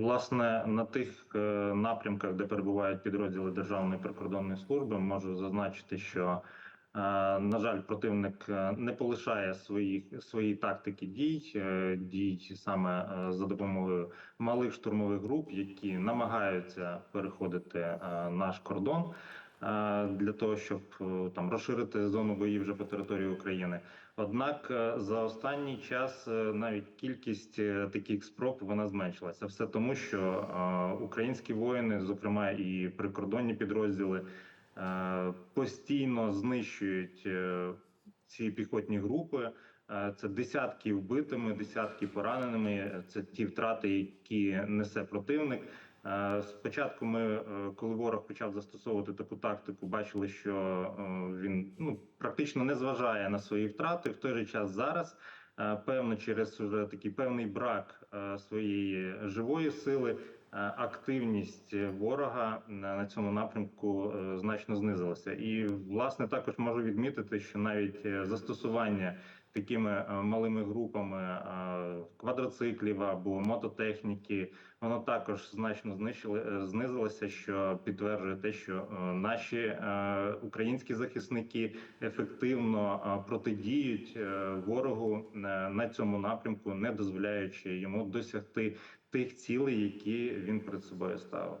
Власне, на тих е, напрямках, де перебувають підрозділи Державної прикордонної служби, можу зазначити, що е, на жаль, противник е, не полишає своїх свої тактики дій, дій саме за допомогою малих штурмових груп, які намагаються переходити наш кордон для того, щоб е, там розширити зону боїв вже по території України. Однак е, за останній час е, навіть кількість е, таких спроб вона зменшилася. Все тому, що е, українські воїни, зокрема і прикордонні підрозділи, е, постійно знищують е, ці піхотні групи. Е, Це десятки вбитими, десятки пораненими. Це ті втрати, які несе противник. Е, Спочатку ми, е, коли ворог почав застосовувати таку тактику, бачили, що е, він ну практично не зважає на свої втрати. В той же час зараз, певно, через уже такий певний брак своєї живої сили, активність ворога на цьому напрямку значно знизилася. І власне також можу відмітити, що навіть застосування такими малими групами квадроциклів або мототехніки, воно також значно знищили е, знизилося, що підтверджує те, що е, наші е, українські захисники ефективно протидіють ворогу на цьому напрямку, не дозволяючи йому досягти тих цілей, які він перед собою ставив.